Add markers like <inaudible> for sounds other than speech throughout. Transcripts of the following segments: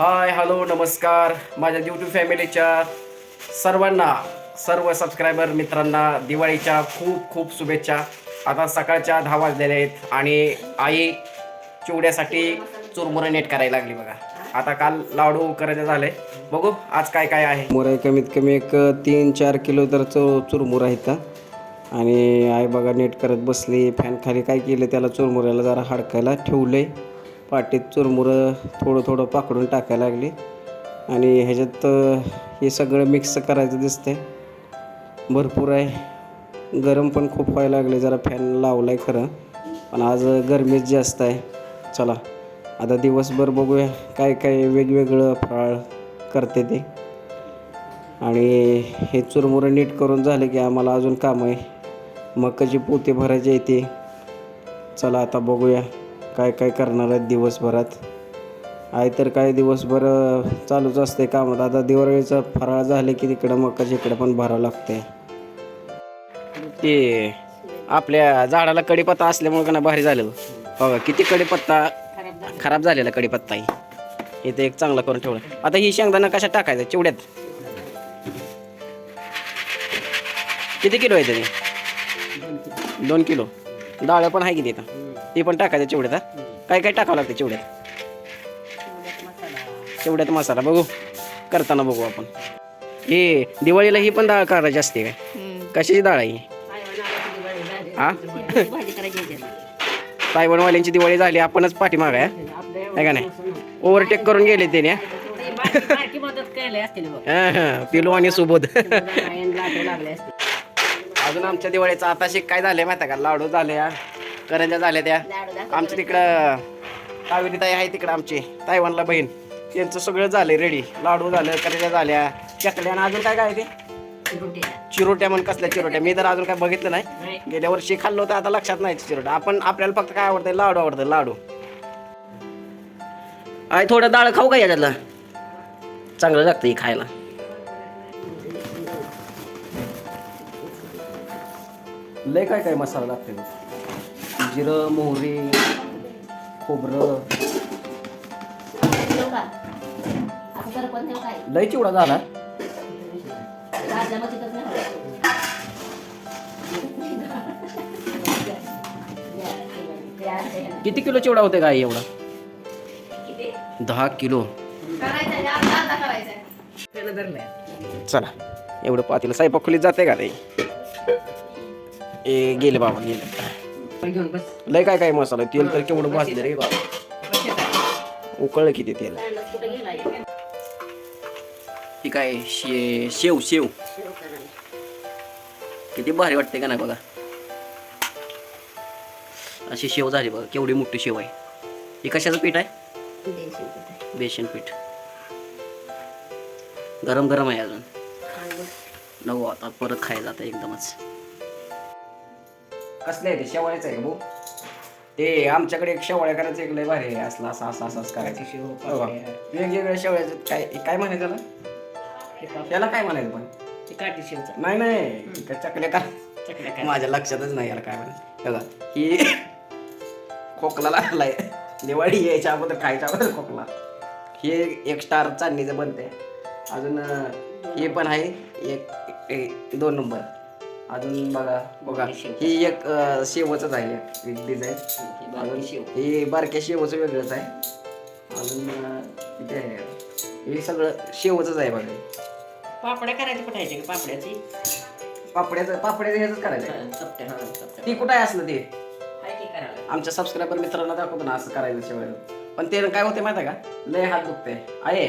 Hi hello नमस्कार. माझ्या YouTube फॅमिलीच्या सर्वांना सर्व सबस्क्रायबर मित्रांना दिवाळीच्या खूप खूप शुभेच्छा. आता सकाळच्या दहा वाजलेल्या आहेत आणि आई चिवड्यासाठी चुरमुरं नेट करायला लागली बघा. आता काल लाडू करायचं झालंय. बघू आज काय काय आहे? मुरई कमीत कमी एक तीन चार किलो तर चुरमुर आहेत आणि आई बघा नेट करत बसली. फॅन खाली काय केलं त्याला चुरमुऱ्याला जरा हडकायला आहे पाटीत चुरमुरं थोडं थोडं पाकडून टाकायला लागली. आणि ह्याच्यात हे सगळं मिक्स करायचं दिसतंय. भरपूर आहे. गरम पण खूप व्हायला लागले जरा फॅन लावला आहे खरं. पण आज गरमीच जास्त आहे. चला आता दिवसभर बघूया काय काय वेगवेगळं फराळ करते ते. आणि हे चुरमुरं नीट करून झाले की आम्हाला अजून काम आहे. मकाची पोते भरायचे ते. चला आता बघूया. काय काय करणार आहेत दिवसभरात? आहे तर काय दिवसभर चालूच असते कामात आता दिवाळीचं फराळ झाले की तिकडं मकाच्या इकडं पण भरावं लागते ते आपल्या झाडाला कडीपत्ता असल्यामुळे का ना भारी झालेलं बघा. किती कडीपत्ता खराब झालेला कडीपत्ता आहे इथे एक चांगला करून ठेवला. आता ही शेंगदाणा कशा टाकायचं? चिवड्यात. किती किलो आहे ते दोन किलो. डाळ्या पण आहे किती आता ती पण टाकायचं चिवड्यात? काय काय टाकावं लागतं चिवड्यात चिवड्यात मसाला बघू करताना बघू आपण हे दिवाळीला ही पण डाळ करायची असते काय कशाची डाळ आहे ही? दिवाळी झाली आपणच पाठीमाग आहे आहे का नाही ओव्हरटेक करून गेले त्याने? ते. पिलू आणि सुबोध. <laughs> अजून आमच्या दिवाळीचं आता शिक काय झालंय माहिती का लाडू झाले करंजा झाल्या त्या. आमच्या तिकडं कावेरी ताई आहे तिकडं आमची तायवानला बहीण. त्यांचं सगळं झालंय रेडी लाडू झालं करंजा झाल्या. चकल्या आणि अजून काय काय आहे ते. चिरोट्या. म्हण कसल्या चिरोट्या? मी तर अजून काय बघितलं नाही. नाही. गेल्या वर्षी खाल्लं होतं आता लक्षात नाही चिरोट्या. आपण आपल्याला फक्त काय आवडतं लाडू आवडतं लाडू. आहे थोडं डाळ खाऊ का याच्यातलं? चांगलं लागतं हे खायला. लय काय काय मसाला लागते. जिरं मोहरी खोबरं? लय चिवडा झाला. किती किलो चिवडा होते काय एवढा किती? दहा किलो करायचं आहे, अर्धा अर्धा करायचा आहे. त्याला धरलंय. चला एवढं पातीला स्वयंपाक खोलीत जाते का ते ए गेले बाबा गेले पण घेऊन बस. लय काय काय मसाला तेल तर केवढं भाजलं रे बाबा. उकळलं किती तेल हे? काय शे शेव शेव. किती भारी वाटते का नाही बघा अशी शेव झाली बघा केवढी मोठी शेव आहे ही कशाचं पीठ आहे. बेसन पीठ गरम गरम आहे अजून. नको आता परत खायला आता एकदमच कसले आहे ते? शेवाळ्याचं आहे का भाऊ? ते आमच्याकडे एक शेवाळ्या करायचं एक लय भारी आहे. असलं असं असं असंच करायचं. शेव, हो. वेगवेगळ्या शेवळ्याचं काय काय म्हणायचं त्याला? त्याला काय म्हणायचं पण? शेवचं. नाही नाही. चकल्या का चकल्या काय? माझ्या लक्षातच नाही याला काय म्हणायचं. बघा ही खोकला लागलाय दिवाळी यायच्या अगोदर खायच्या अगोदर खोकला. हे एक स्टार चांदणीचं बनते अजून अं, हे पण आहे. एक एक- दोन नंबर. अजून बघा बघा. ही एक शेवचंच आहे एक डिझाईन ही शेव. हे बारक्या शेवचं वेगळंच आहे. अजून इथे आहे. हे सगळं शेवचंच आहे बघा. पापड्या करायची कुठायची का पापड्याची? पापड्याचं पापड्याचं ह्याच करायचं आहे. चपट्या हा चपट्या ती कुठं आहे असलं ते? काय ते करायला. आमच्या सबस्क्रायबर मित्रांना दाखवतो ना असं करायचं शेवळ पण ते काय होते माहिती आहे का? लय हात दुखते आहे.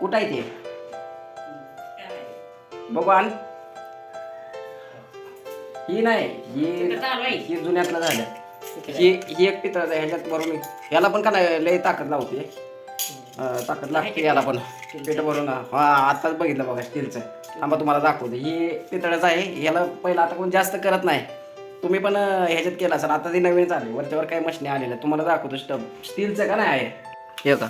कुठं आहे ते? बघू आण ही नाही ही चालू. ही जुन्यातलं झालं. ही ही एक पितळाचं आहे ह्याच्यात भरून ह्याला पण का नाही लय ताकद लावते. अं, ताकद लागते याला पण. पेट भरून हा आताच बघितलं बघा स्टीलचं. थांबा तुम्हाला दाखवते. ही पितळाचं आहे ह्याला पहिलं आता कोण जास्त करत नाही. तुम्ही पण अं, ह्याच्यात केला सर आता ती नवीन चालली वरच्यावर काही मशनी आलेल्या तुम्हाला दाखवतो स्टब. स्टीलचं का नाही आहे? हे का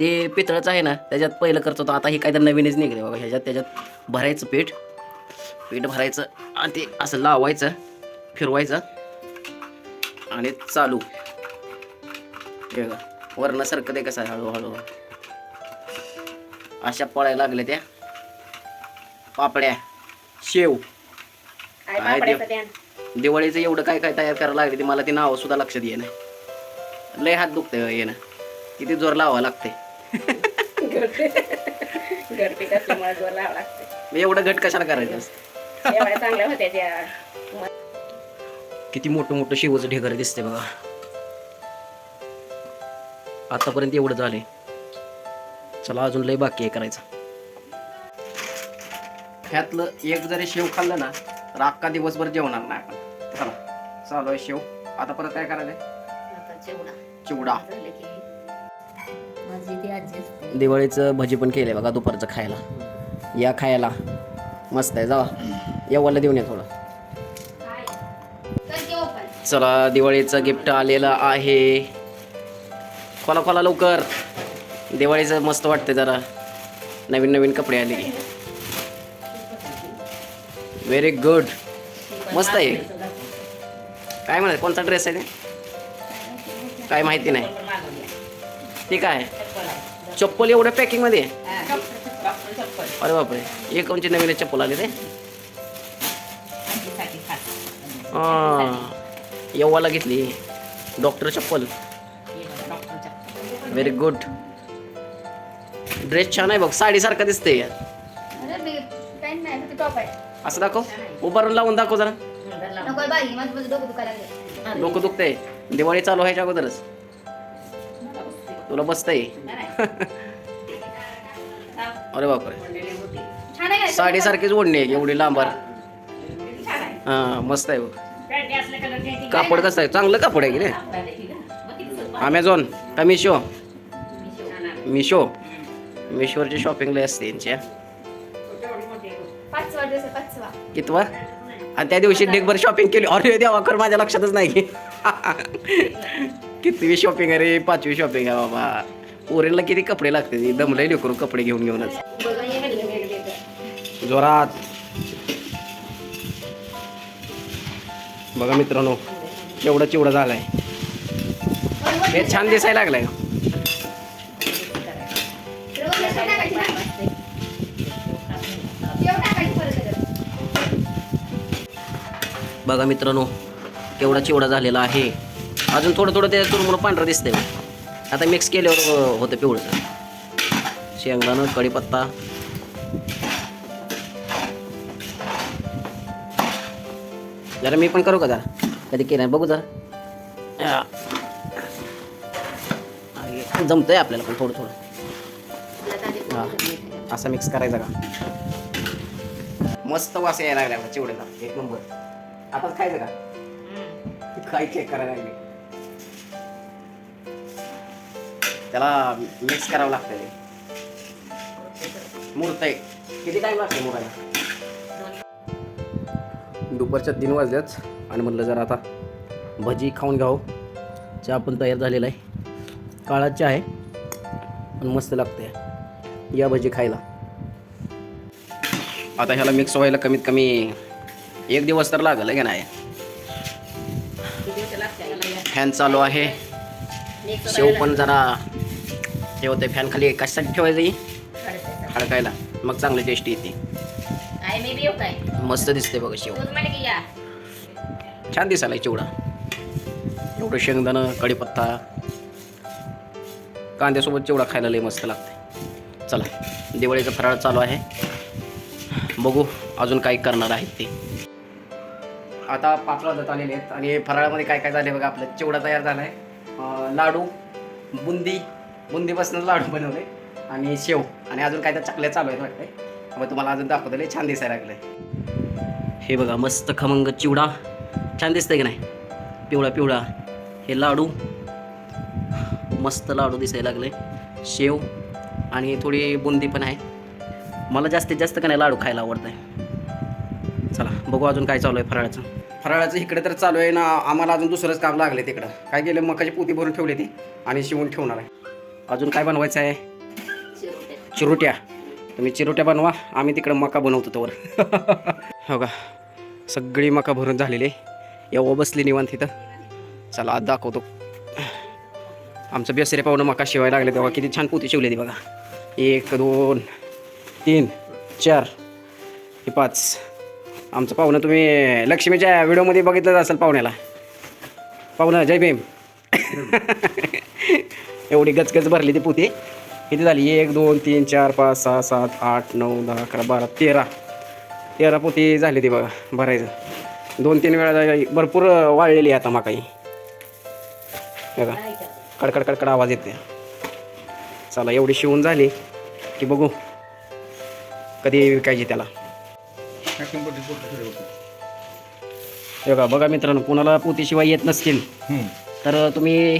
ते पितळाचं आहे ना त्याच्यात पहिलं करत होतो. आता हे काहीतरी नवीनच निघले बाबा ह्याच्यात त्याच्यात भरायचं पीठ. पीठ भरायचं आणि ते असं लावायचं फिरवायचं आणि चालू. हे वरणासारखं ते कसं हळूहळू. अशा पळायला लागल्या त्या. पापड्या शेव. काय देव. दिवाळीचं एवढं काय काय तयार करायला लागले ते मला ती नावं सुद्धा लक्षात येणं लय हात किती जोर लावावं लागते <laughs> घरटी कसल्यामुळे जोर लावा लागते एवढं घट कशाला करायचं? असतं एवढ्या चांगल्या होत्या त्या. किती मोठं मोठं शिवचं ढेकर दिसते बघा. आतापर्यंत एवढं झाले चला अजून लय बाकी आहे करायचं. ह्यातलं एक जरी शेव खाल्लं ना तर अख्खा दिवसभर जेवणार नाही आपण. चला चालू आहे शेव. आता परत काय करायचंय? आता चिवडा. दिवाळीचं भजी पण केलंय बघा दुपारचं खायला. या खायला. मस्त आहे जावा. येवाला देऊन या थोडं. चला दिवाळीचं गिफ्ट आलेलं आहे. खोला खोला लवकर. दिवाळीचं मस्त वाटते जरा. नवीन नवीन कपडे आले व्हेरी गुड मस्त आहे. काय म्हणत कोणता ड्रेस आहे ते? काय माहिती नाही. ठीक आहे चप्पल एवढ्या पॅकिंगमध्ये? अरे बापरे. एक कोणची नवीन चप्पल आली रे. हां. येवाला घेतली. डॉक्टर चप्पल व्हेरी गुड ड्रेस छान आहे बघ. साडीसारखं दिसते असं दाखव. उभारून लावून दाखव जरा. डोकं दुखतंय. दिवाळी चालू व्हायच्या अगोदरच. तुला बसतंय. <laughs> अरे बापरे. साडीसारखीच ओढणी आहे. एवढी लांबार हां मस्त आहे कापड कसं आहे? चांगलं कापड आहे की नाही? अमेझॉन का मिशो मिशो मिशोवरची शॉपिंग लय असते यांची. पाचवा दिवस पाचवा. कितवा? आणि त्या दिवशी ढेकभर शॉपिंग केली. अरे देवा कर माझ्या लक्षातच नाही. की कितवी शॉपिंग आहे रे? पाचवी शॉपिंग आहे बाबा. पोरीला किती कपडे लागते दमलंय लेकरू कपडे घेऊन घेऊनच. जोरात. बघा मित्रांनो एवढं चिवडं झालंय. हे छान दिसायला लागलंय. बघा मित्रांनो केवढा चिवडा झालेला आहे. अजून थोडं थोडं ते तुरमुळं पांढरं दिसतंय आता मिक्स केल्यावर होतं पिवळं. शेंगदाणं कढीपत्ता. जरा मी पण करू का जरा? कधी केलं नाही बघू जरा. या. आहे. आपल्याला पण थोडं थोडं. हा असं मिक्स करायचं का? मस्त वास यायला लागला चिवड्याला. एक नंबर. आताच खायचं का? काय चेक करायला लागले? त्याला मिक्स करावं लागतं मुरत आहे. किती टाइम लागतो मुरायला दुपारच्या तीन वाजल्याच आणि म्हटलं जरा आता भजी खाऊन घ्यावं. चहा पण तयार झालेला आहे. काळा चहा आहे पण मस्त लागते या भजी खायला. आता ह्याला मिक्स व्हायला कमीत कमी एक दिवस तर लागल की नाही? फॅन चालू आहे. शेव पण जरा हे होते फॅन खाली कशासाठी ठेवायचं. हडकायला मग चांगली टेस्टी येते. मस्त दिसते बघा शेव. छान दिसायला चिवडा. एवढं शेंगदाणं कढीपत्ता कांद्यासोबत चिवडा खायला लई मस्त लागते. चला दिवाळीचं फराळ चालू आहे. बघू अजून काय करणार आहेत ते. आता पाच वाजत आलेले आहेत आणि फराळामध्ये काय काय झाले बघा आपलं चिवडा तयार झाला आहे लाडू बुंदी बुंदीपासून लाडू बनवले आणि शेव. आणि अजून काय तर चकल्या चालू आहेत वाटतंय. मग तुम्हाला अजून दाखवतो छान दिसायला लागलं हे बघा मस्त खमंग चिवडा. छान दिसतंय की नाही? पिवळा पिवळा. हे लाडू. मस्त लाडू दिसायला लागले. शेव आणि थोडी बुंदी पण आहे. मला जास्तीत जास्त का नाही लाडू खायला आवडतं आहे चला बघू अजून काय चालू आहे फराळाचं. फराळाचं इकडे तर चालू आहे ना आम्हाला अजून दुसरंच काम लागलं तिकडं. काय केलं? मकाची पोती भरून ठेवली ती आणि शिवून ठेवणार आहे. अजून काय बनवायचं आहे? चिरुट्या. चिरोट्या तुम्ही चिरोट्या बनवा. आम्ही तिकडं मका बनवतो तोवर. <laughs> हो का? सगळी मका भरून झालेली आहे एवढं बसली निवांत तिथं चला आज दाखवतो. आमचं बेसरे पाहुणं मका शिवाय लागले तेव्हा किती छान पोती शिवली ती बघा. एक दोन तीन चार हे पाच. आमचं पाहुणं तुम्ही लक्ष्मीच्या व्हिडिओमध्ये बघितलं असेल पाहुण्याला. पाहुणं जय भीम. <laughs> एवढी गचगच भरली ती पोती. किती झाली? एक दोन तीन चार पाच सहा सात आठ नऊ दहा अकरा बारा तेरा. तेरा पोती झाली ती बघा भरायचं. दोन तीन वेळा. भरपूर वाळलेली आहे आता मकाई. बघा. कडकड कडकड आवाज येते चला एवढी शिवून झाली की बघू कधी विकायची त्याला. बघा बघा मित्रांनो कोणाला पोतीशिवाय येत नसतील. तर तुम्ही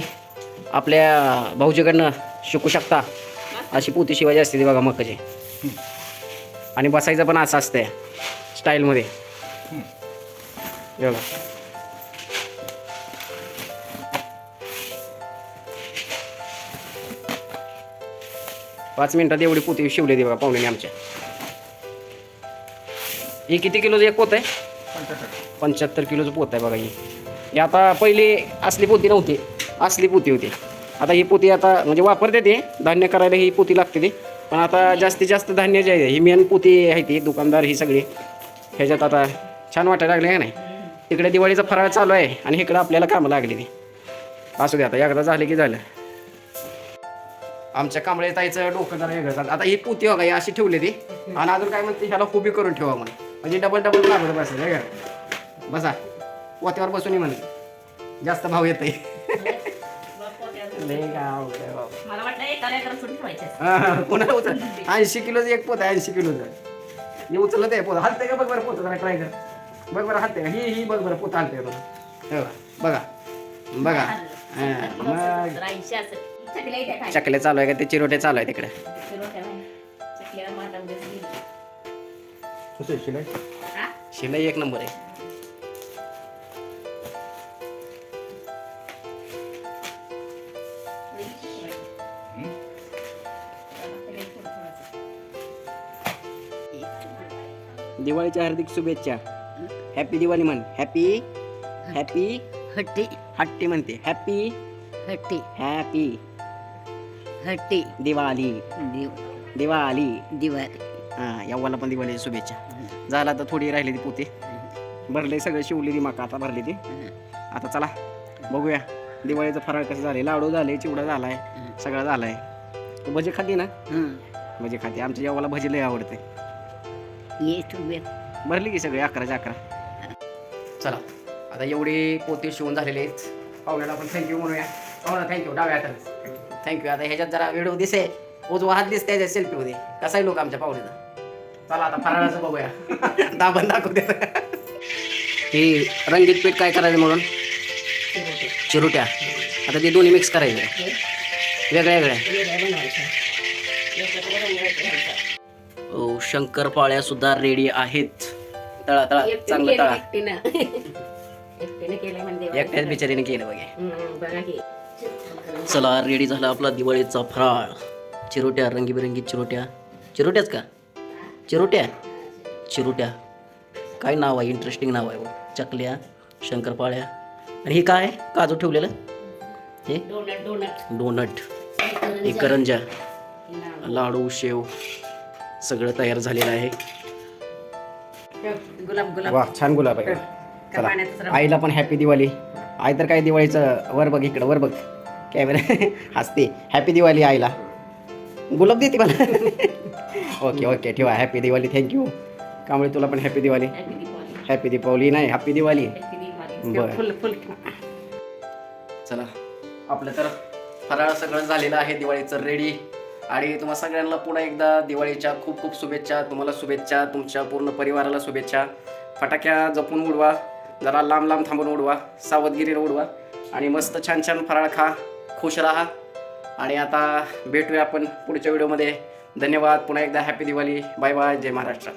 आपल्या भाऊजीकडनं शिकू शकता. अशी पोती शिवायची असते ती बघा मकाची. आणि बसायचं पण असं असतंय स्टाईलमध्ये. हे बघा पाच मिनिटात एवढी पोती शिवली दे बघा पाहुण्याने आमच्या. ही किती किलोचं एक पोत आहे? पंच्याहत्तर किलोचं पोत आहे बघा ही. हे आता पहिली असली पोती नव्हती. असली पोती होती. आता ही पोती आता म्हणजे वापरते ते धान्य करायला ही पोती लागते ते. पण आता जास्तीत जास्त धान्य जे आहे ही मेन पोती आहे ती दुकानदार ही सगळी. ह्याच्यात आता छान वाटायला लागले का नाही? तिकडे दिवाळीचा फराळ चालू आहे आणि इकडं आपल्याला कामं लागली ती. असू दे आता एकदा झालं की झालं. आमच्या कांबळे ताईचं डोकं जरा वेगळं झालं. आता ही पोती बघा ही अशी ठेवली ती. आणि अजून काय म्हणते ह्याला उभी करून ठेवा म्हणून. म्हणजे डबल डबल लागत बसेल हे का बसा. पोत्यावर बसून म्हणते. जास्त भाव येत. कोणाला उचल? ऐंशी किलोचं एक पोत आहे ऐंशी किलोचं. हे उचलत आहे पोत. हलते का बघ बरं पोत जरा ट्राय कर. बघ बरं हलते का ही ही बघ बरं पोत हलते हे बघा बघा बघा मग. चकले चालू आहे का ते चिरोटे चालू आहे तिकडे. हा? शिलाई एक नंबर आहे दिवाळीच्या हार्दिक शुभेच्छा हॅपी दिवाळी म्हण. हॅपी हॅपी हट्टी. हट्टी म्हणते. हॅपी हट्टी. हॅपी हट्टी. दिवाळी. दिव दिवाळी. दिवाळी. हां यावाला पण दिवाळीच्या शुभेच्छा. झाला तर थोडी राहिली ती पोते. भरले सगळं शिवली ती माका आता भरली ती. आता चला बघूया. दिवाळीचं फराळ कसं झाले लाडू झाले चिवडा झालाय सगळं झालाय. तू भजी खाती ना. भजी खाते. आमच्या जेवाला भजी लय आवडते. ये तू बे. भरली की सगळी अकराच्या अकरा. चला आता एवढे पोती शिवून झालेले आहेत. पाहुण्याला आपण थँक्यू म्हणूया. पाहुणा थँक्यू डाव्या हाताला थँक्यू आता ह्याच्यात जरा व्हिडिओ दिसे उजवा हात दिसते त्याच्या सेल्फीमध्ये कसाही लोक आमच्या पाहुण्याचा? चला आता फराळाचं बघूया. <laughs> दाबण दे. ही रंगीत पीठ काय करायचं म्हणून? चिरुट्या. आता ते दोन्ही मिक्स करायचे. वेगळ्या वेगळ्या. वेगळ्या ओ शंकरपाळ्या सुद्धा रेडी आहेत. तळा तळा चांगलं तळा. एकटीनं. <laughs> केलं म्हणजे. एकट्याच बिचारीने केलं बघा. बघा की. चला रेडी झाला आपला दिवाळीचा फराळ. चिरोट्या रंगीबिरंगी चिरोट्या. चिरोट्याच का? चिरोट्या? चिरोट्या. काय नाव आहे? इंटरेस्टिंग नाव आहे हो. चकल्या शंकरपाळ्या. आणि हे काय? काजू ठेवलेलं? हे? डोनट डोनट डोनट हे करंजा. लाडू शेव. सगळं तयार झालेलं आहे. गुलाब गुलाब. वा छान गुलाब आहे. राहू. आईला पण हॅपी दिवाळी. आई तर काय दिवाळीचं वर बघ इकडं वर बघ. कॅमेरा <laughs> हसते. हॅपी दिवाळी आईला. गुलाब देते मला. <laughs> ओके ओके ठेवा. Happy Diwali thank you Kamble तुला पण हॅपी दिवाळी. हॅपी दीपावली नाही हॅपी दिवाळी. बरं. फुल फुल चला आपलं तर फराळ सगळं झालेलं आहे. दिवाळीचं रेडी आणि तुम्हा सगळ्यांना पुन्हा एकदा दिवाळीच्या खूप खूप शुभेच्छा तुम्हाला शुभेच्छा तुमच्या पूर्ण परिवाराला शुभेच्छा. फटाक्या जपून उडवा जरा लांब लांब थांबून उडवा सावधगिरीने उडवा आणि मस्त छान छान फराळ खा खुश राहा. आणि आता भेटूया आपण पुढच्या व्हिडिओमध्ये. धन्यवाद पुन्हा एकदा हॅपी दिवाळी. बाय बाय जय महाराष्ट्र.